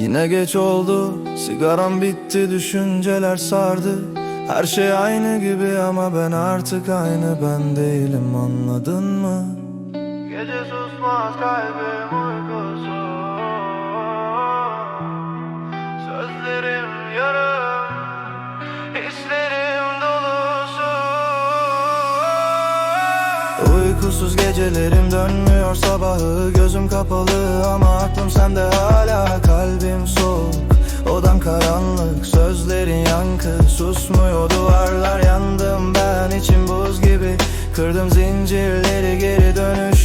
Yine geç oldu Sigaram bitti düşünceler sardı Her şey aynı gibi ama ben artık aynı ben değilim anladın mı? Gece susmaz kalbim uykusuz Uykusuz gecelerim dönmüyor sabahı Gözüm kapalı ama aklım sende hala Kalbim soğuk. Odam karanlık Sözlerin yankı susmuyor duvarlar Yandım ben içim buz gibi. Kırdım zincirleri geri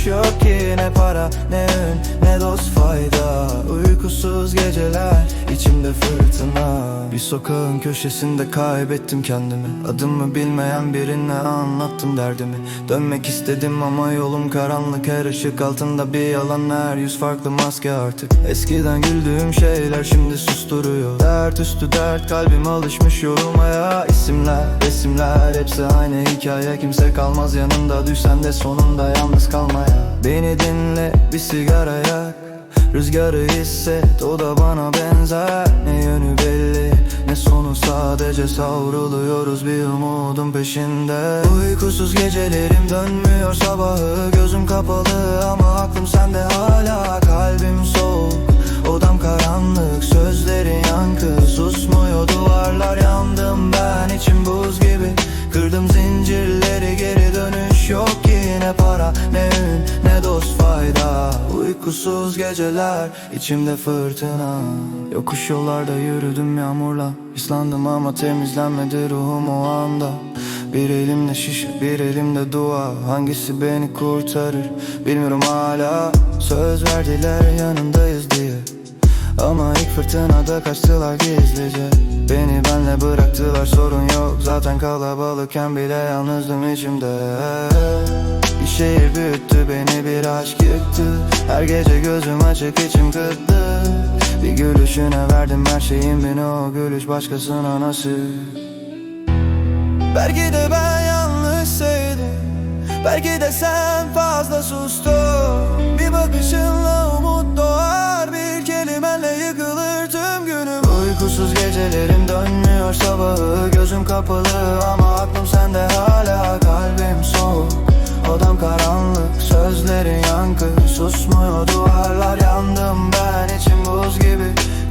yok ki Ne para ne ün ne dost fayda. Uykusuz geceler içimde fırtına. Bir sokağın köşesinde kaybettim kendimi. Adımı bilmeyen birine anlattım derdimi. Dönmek istedim ama yolum karanlık. Her ışık altında bir yalan her yüz farklı maske artık. Eskiden güldüğüm şeyler şimdi susturuyor. Dert üstü dert kalbim alışmış yorulmaya. İsimler resimler hepsi aynı hikaye. Kimse kalmaz yanında düşsen de sonunda yalnız kalmaya Beni dinle bir sigara yak. Rüzgarı hisset o da bana benzer. Ne yönü belli ne sonu. Sadece savruluyoruz bir umudun peşinde. Uykusuz gecelerim dönmüyor sabahı. Gözüm kapalı ama aklım sende hala. Kalbim soğuk odam karanlık. Sözlerin yankı susmuyor duvarlar. Yandım ben içim buz gibi. Kırdım zincirleri Uykusuz geceler içimde fırtına. Yokuş yollarda yürüdüm yağmurla. Islandım ama temizlenmedi ruhum o anda. Bir elimde şişe bir elimde dua. Hangisi beni kurtarır bilmiyorum hala. Söz verdiler yanındayız diye. Ama ilk fırtınada kaçtılar gizlice. Beni benle bıraktılar sorun yok. Zaten kalabalıkken bile yalnızdım içimde Bir şehir büyüttü beni bir aşk yıktı. Her gece gözüm açık içim kıttı Bir gülüşüne verdim her şeyim beni o gülüş başkasına nasıl Belki de ben yanlış sevdim. Belki de sen fazla sustun. Bir bakışınla umut doğar Bir kelimenle yıkılır tüm günüm. Uykusuz gecelerim dönmüyor sabahı Gözüm kapalı ama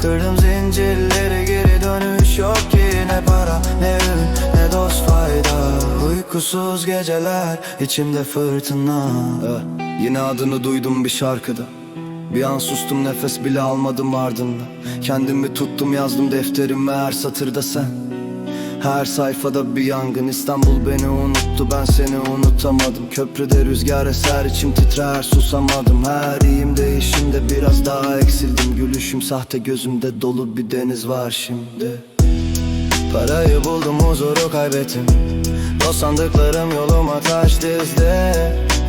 Kırdım zincirleri geri dönüş yok ki. Ne para ne ün ne dost fayda. Uykusuz geceler içimde fırtına. Eh, Yine adını duydum bir şarkıda. Bir an sustum nefes bile almadım ardında. Kendimi tuttum yazdım defterime her satırda sen her sayfada bir yangın. İstanbul beni unuttu ben seni unutamadım. Köprüde rüzgar eser içim titrer susamadım. Her iyiyim değişimde biraz daha eksildim. Gülüşüm sahte gözümde dolu bir deniz var şimdi. Parayı buldum huzuru kaybettim. O sandıklarım yoluma taş dizdi.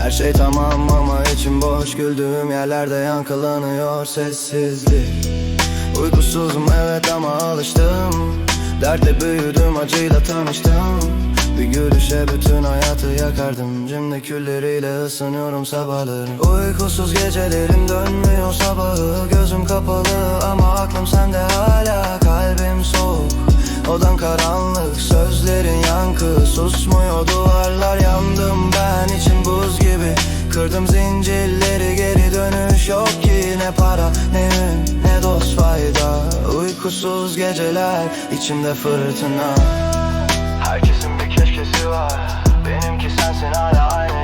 Her şey tamam ama içim boş. Güldüğüm yerlerde yankılanıyor sessizlik. Uykusuzum evet ama alıştım Dertle büyüdüm acıyla tanıştım. Bir gülüşe bütün hayatı yakardım. Cümle külleriyle ısınıyorum sabahları. Uykusuz gecelerim dönmüyor sabahı. Gözüm kapalı ama aklım sende hala. Kalbim soğuk Odan karanlık. Sözlerin yankı Susmuyor duvarlar. Yandım ben içim buz gibi. Kırdım zincirleri geri dönüş yok ki Ne para ne ün ne dost fayda. Uykusuz geceler içimde fırtına. Herkesin bir keşkesi var. Benimki sensin hala aynı